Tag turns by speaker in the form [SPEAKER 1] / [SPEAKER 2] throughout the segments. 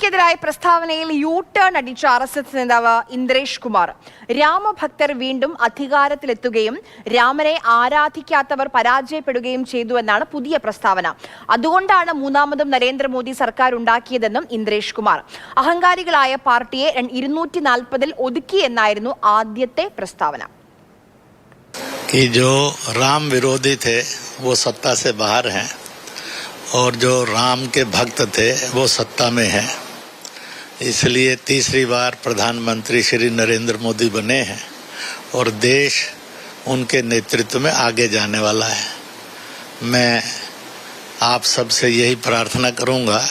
[SPEAKER 1] മോദിക്കെതിരായ പ്രസ്താവനയിൽ U turn അടിച്ച R S S നേതാവ് ഇന്ദ്രേഷ് കുമാർ രാമഭക്തർ വീണ്ടും അധികാരത്തിലെത്തുകയും രാമനെ ആരാധിക്കാത്തവർ പരാജയപ്പെടുകയും ചെയ്തു എന്നാണ് പുതിയ പ്രസ്താവന അതുകൊണ്ടാണ് മൂന്നാമതും നരേന്ദ്രമോദി സർക്കാർ ഉണ്ടാക്കിയതെന്നും ഇന്ദ്രേഷ് കുമാർ അഹങ്കാരികളായ പാർട്ടിയെ ഇരുന്നൂറ്റി നാൽപ്പതിൽ ഒതുക്കിയെന്നായിരുന്നു ആദ്യത്തെ പ്രസ്താവന
[SPEAKER 2] कि जो राम विरोधी थे वो सत्ता से बाहर हैं और जो राम के भक्त थे वो सत्ता में हैं इसलिए तीसरी बार प्रधानमंत्री श्री नरेंद्र मोदी बने हैं और देश उनके नेतृत्व में आगे जाने वाला है। मैं आप सबसे यही प्रार्थना करूँगा,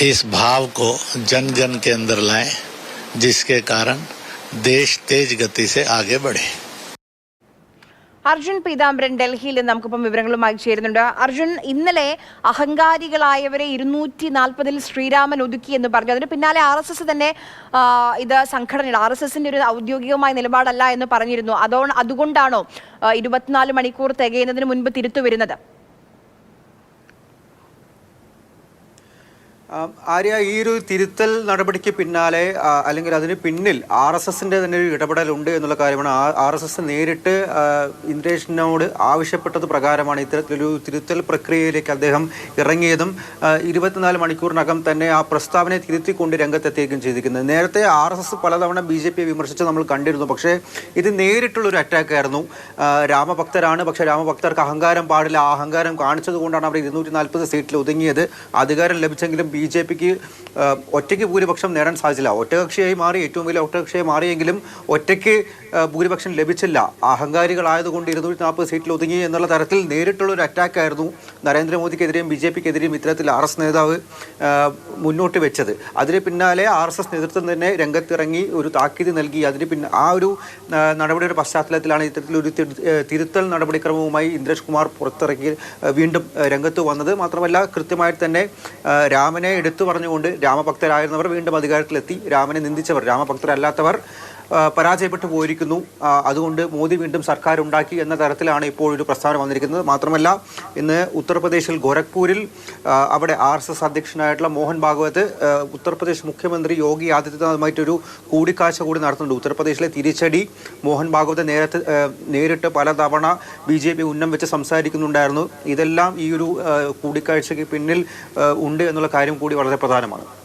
[SPEAKER 2] इस भाव को जन जन के अंदर लाएँ, जिसके कारण देश तेज गति से आगे बढ़े।
[SPEAKER 1] അർജുൻ പീതാംബരൻ ഡൽഹിയിൽ നമുക്കിപ്പം വിവരങ്ങളുമായി ചേരുന്നുണ്ട്. അർജുൻ ഇന്നലെ അഹങ്കാരികളായവരെ ഇരുന്നൂറ്റി നാൽപ്പതിൽ ശ്രീരാമൻ ഒതുക്കി എന്ന് പറഞ്ഞു. അതിന് പിന്നാലെ ആർ എസ് എസ് തന്നെ ഇത് സംഘടനയുടെ ആർ എസ് എസിന്റെ ഒരു ഔദ്യോഗികമായ നിലപാടല്ല എന്ന് പറഞ്ഞിരുന്നു. അതോ അതുകൊണ്ടാണോ ഇരുപത്തിനാല് മണിക്കൂർ തികയുന്നതിന് മുൻപ് തിരുത്തു വരുന്നത്?
[SPEAKER 3] ആര്യ ഈ ഒരു തിരുത്തൽ നടപടിക്ക് പിന്നാലെ അല്ലെങ്കിൽ അതിന് പിന്നിൽ ആർ എസ് എസിന്റെ തന്നെ ഒരു ഇടപെടലുണ്ട് എന്നുള്ള കാര്യമാണ് ആർ എസ് എസ് നേരിട്ട് ഇന്ദ്രേഷിനോട് ആവശ്യപ്പെട്ടത് പ്രകാരമാണ് ഇത്തരത്തിലൊരു തിരുത്തൽ പ്രക്രിയയിലേക്ക് അദ്ദേഹം ഇറങ്ങിയതും ഇരുപത്തിനാല് മണിക്കൂറിനകം തന്നെ ആ പ്രസ്താവനയെ തിരുത്തിക്കൊണ്ട് രംഗത്തെത്തിയേക്കും ചെയ്തിരിക്കുന്നത്. നേരത്തെ ആർ എസ് എസ് പലതവണ ബി ജെ പിയെ വിമർശിച്ച് നമ്മൾ കണ്ടിരുന്നു. പക്ഷേ ഇത് നേരിട്ടുള്ളൊരു അറ്റാക്കായിരുന്നു. രാമഭക്തരാണ്. പക്ഷേ രാമഭക്തർക്ക് അഹങ്കാരം പാടില്ല. ആ അഹങ്കാരം കാണിച്ചതുകൊണ്ടാണ് അവർ ഇരുന്നൂറ്റി നാൽപ്പത് സീറ്റിൽ ഒതുങ്ങിയത്. അധികാരം ലഭിച്ചെങ്കിലും ബി ജെ പിക്ക് ഒറ്റയ്ക്ക് ഭൂരിപക്ഷം നേടാൻ സാധിച്ചില്ല. ഒറ്റകക്ഷിയായി മാറി ഏറ്റവും വലിയ ഒറ്റകക്ഷിയായി മാറിയെങ്കിലും ഒറ്റയ്ക്ക് ഭൂരിപക്ഷം ലഭിച്ചില്ല. അഹങ്കാരികളായതുകൊണ്ട് ഇരുന്നൂറ്റി നാൽപ്പത് സീറ്റിൽ ഒതുങ്ങി എന്നുള്ള തരത്തിൽ നേരിട്ടുള്ള ഒരു അറ്റാക്കായിരുന്നു നരേന്ദ്രമോദിക്കെതിരെയും ബി ജെ പിക്കെതിരെയും ഇത്തരത്തിൽ ആർ എസ് നേതാവ് മുന്നോട്ട് വെച്ചത്. അതിന് പിന്നാലെ ആർ എസ് എസ് നേതൃത്വം തന്നെ രംഗത്തിറങ്ങി ഒരു താക്കീത് നൽകി. അതിന് പിന്നെ ആ ഒരു നടപടിയുടെ പശ്ചാത്തലത്തിലാണ് ഇത്തരത്തിലൊരു തിരുത്തൽ നടപടിക്രമവുമായി ഇന്ദ്രേഷ് കുമാർ പുറത്തിറങ്ങി വീണ്ടും രംഗത്ത് വന്നത്. മാത്രമല്ല കൃത്യമായി തന്നെ ആ, രാമനെ എടുത്തു പറഞ്ഞുകൊണ്ട് രാമഭക്തരായിരുന്നവർ വീണ്ടും അധികാരത്തിലെത്തി. രാമനെ നിന്ദിച്ചവർ രാമഭക്തരല്ലാത്തവർ പരാജയപ്പെട്ടു പോയിരിക്കുന്നു. അതുകൊണ്ട് മോദി വീണ്ടും സർക്കാർ ഉണ്ടാക്കി എന്ന തരത്തിലാണ് ഇപ്പോൾ ഒരു പ്രസ്താവന വന്നിരിക്കുന്നത്. മാത്രമല്ല ഇന്ന് ഉത്തർപ്രദേശിൽ ഗോരഖ്പൂരിൽ അവിടെ ആർ എസ് എസ് അധ്യക്ഷനായിട്ടുള്ള മോഹൻ ഭാഗവത് ഉത്തർപ്രദേശ് മുഖ്യമന്ത്രി യോഗി ആദിത്യനാഥുമായിട്ടൊരു കൂടിക്കാഴ്ച കൂടി നടത്തുന്നുണ്ട്. ഉത്തർപ്രദേശിലെ തിരിച്ചടി മോഹൻ ഭാഗവത് നേരത്തെ നേരിട്ട് പലതവണ ബി ജെ പി ഉന്നം വെച്ച് സംസാരിക്കുന്നുണ്ടായിരുന്നു. ഇതെല്ലാം ഈ ഒരു കൂടിക്കാഴ്ചയ്ക്ക് പിന്നിൽ ഉണ്ട് എന്നുള്ള കാര്യം കൂടി വളരെ പ്രധാനമാണ്.